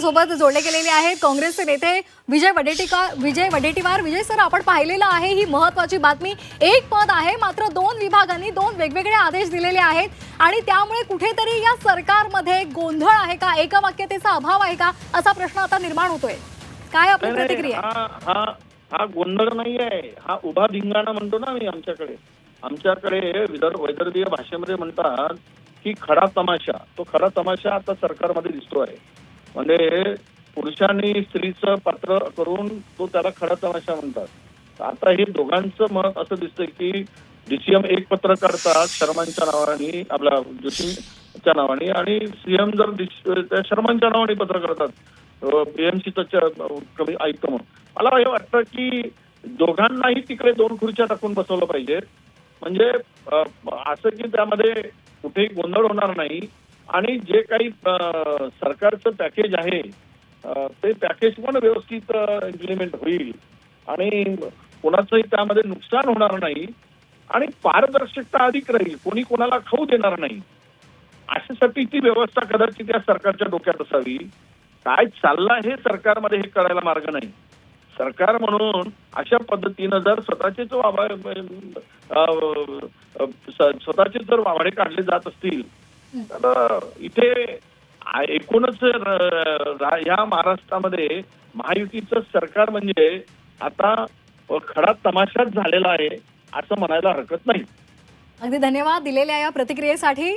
आपल्यासोबत जोडले गेलेले आहेत काँग्रेसचे नेते विजय वडेट्टीकर विजय वडेट्टीवार. विजय सर आपण पाहिलेलं आहे ही महत्वाची बातमी. एक पद आहे मात्र दोन विभागांनी दोन वेगवेगळे आदेश दिलेले आहेत. आणि त्यामुळे कुठेतरी या सरकारमध्ये गोंधळ आहे का? एकवाक्यतेचा अभाव आहे का? असा प्रश्न आता निर्माण होतोय. काय आपली प्रतिक्रिया हा हा हा गोंधळ नाही आहे. हा उभा धिंगाणा म्हणतो ना मी आमच्याकडे. आमच्याकडे विदर्भ वैदर्भीय भाषेमध्ये म्हणतात की खरा तमाशा. तो खरा तमाशा आता सरकारमध्ये दिसतो आहे. म्हणजे पुरुषांनी स्त्रीचं पात्र करून तो त्याला खडा तमाशा म्हणतात. तर आता हे दोघांचं मत असं दिसतं की डीसीएम एक पत्र काढतात शर्मांच्या नावाने आपल्या जोशींच्या नावाने आणि सीएम जर त्या शर्मांच्या नावाने पत्र करतात पीएमसीचं कमी आयुक्त म्हणून. मला हे वाटतं की दोघांनाही तिकडे दोन खुर्च्या टाकून बसवलं पाहिजे. म्हणजे असं की त्यामध्ये कुठेही गोंधळ होणार नाही. आणि जे काही सरकारचं पॅकेज आहे ते पॅकेज पण व्यवस्थित इम्प्लिमेंट होईल. आणि कोणाचंही त्यामध्ये नुकसान होणार नाही. आणि पारदर्शकता अधिक राहील. कोणी कोणाला खाऊ देणार नाही. अशासाठी ती व्यवस्था कदाचित या सरकारच्या डोक्यात असावी. काय चाललं हे सरकारमध्ये हे कळायला मार्ग नाही. सरकार म्हणून अशा पद्धतीनं जर स्वतःचे स्वतःचे जर वावडे काढले जात असतील तर इथे एकूणच र- रा- या महाराष्ट्रामध्ये महायुतीचं सरकार म्हणजे आता खडा तमाशाच झालेला आहे असं म्हणायला हरकत नाही. अगदी धन्यवाद दिलेल्या या प्रतिक्रियेसाठी.